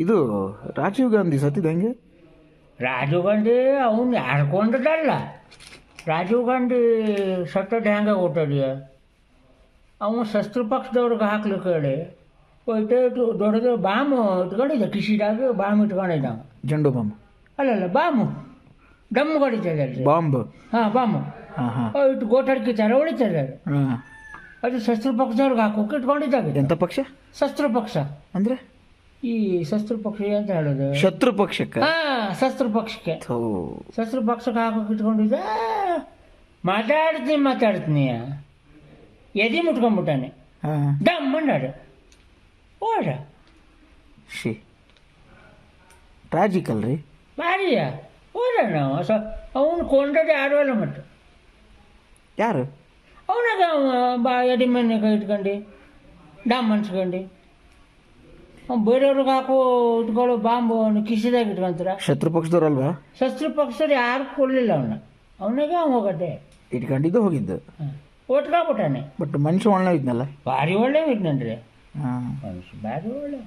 ಇದು ರಾಜೀವ್ ಗಾಂಧಿ ಸತ್ತಿದ ಹೆಂಗೆ ರಾಜೀವ್ ಗಾಂಧಿ ಅವನು ಯಾರ್ಕೊಂಡದಲ್ಲ ರಾಜೀವ್ ಗಾಂಧಿ ಸತ್ತದ ಹೆಂಗೆ ಗೊತ್ತದೆಯ? ಅವನು ಶಸ್ತ್ರ ಪಕ್ಷದವ್ರಿಗೆ ಹಾಕ್ಲಿಕ್ಕೆ ಹೇಳಿ ಹೋಯ್ತು ದೊಡ್ಡದು ಬಾಮು ಇಟ್ಕೊಂಡಿದ್ದ ಕಿಸಿದಾಗ ಬಾಮ್ ಇಟ್ಕೊಂಡಿದ್ದ. ಜಂಡು ಬಾಂಬ್. ಅಲ್ಲಲ್ಲ ಬಾಮು ಡಮ್ಮು ಹೊಡಿತದೆ ಬಾಂಬ್. ಹಾಂ ಬಾಮು ಹಾಂ ಹಾಂ. ಓ, ಇಟ್ಟು ಗೋಟಾಡ್ಕಿತಾರೆ ಹೊಡಿತದೆ ಅದು. ಹಾಂ. ಅದು ಶಸ್ತ್ರ ಪಕ್ಷದವ್ರಿಗೆ ಹಾಕೋಕೆ ಇಟ್ಕೊಂಡಿದ್ದಾಗ ಎಂಥ ಪಕ್ಷ? ಶಸ್ತ್ರ ಪಕ್ಷ. ಅಂದ್ರೆ? ಈ ಶಸ್ತ್ರ ಪಕ್ಷ ಅಂತ ಹೇಳೋದು? ಶತ್ರು ಪಕ್ಷಕ್ಕ? ಹಾ ಶಸ್ತ್ರ ಪಕ್ಷಕ್ಕೆ. ಥೂ. ಶಸ್ತ್ರ ಪಕ್ಷಕ್ಕೆ ಹಾಕೋಕೆ ಇಟ್ಕೊಂಡಿದ್ದ ಮಾತಾಡ್ತೀನಿ ಮಾತಾಡ್ತೀನಿ. ಎದಿ ಮುಟ್ಕೊಂಡ್ಬಿಟ್ಟಾನೆ. ಹಾಂ. ಡಮ್ ಮಂಡಾಡು ಓಡ. ಶಿ ಟ್ರಾಜಿಕಲ್ ರೀ. ಭಾರಿಯ. ಓಡ ನಾವು. ಸ ಅವನು ಕೊಂಡದ್ದು ಯಾರು ಅಲ್ಲ ಮತ್ತೆ. ಯಾರು? ಅವನಾಗ ಅವ ಬಾ ಎಡಿ ಮನೆಗೆ ಇಟ್ಕೊಂಡು ಡಮ್ ಅನ್ಸ್ಕೊಂಡು. ಬೇರೆಯವ್ರಿಗೆ ಹಾಕೋ ಇಟ್ಕೊಳ್ಳೋ ಬಾಂಬು ಅವನು ಕಿಸಿದಾಗ ಇಟ್ಕೊಂತಾರ? ಶತ್ರು ಪಕ್ಷದವ್ರಲ್ವಾ ಶತ್ರು ಪಕ್ಷರು ಯಾರು ಕೊಡಲಿಲ್ಲ ಅವನ. ಅವನಿಗೆ ಅವ್ನು ಹೋಗತ್ತೆ. ಇಟ್ಕೊಂಡಿದ್ದು ಹೋಗಿದ್ದು. ಒಟ್ಕಾಗ್ಬಿಟ್ಟಾನೆ ಬಟ್ ಮನುಷ್ಯ ಒಳ್ಳೆ ಇದ್ನಲ್ಲ ಭಾರಿ ಒಳ್ಳೆ ರೀ ಹಾಂ. ಮನುಷ್ಯ ಭಾರಿ ಒಳ್ಳೆ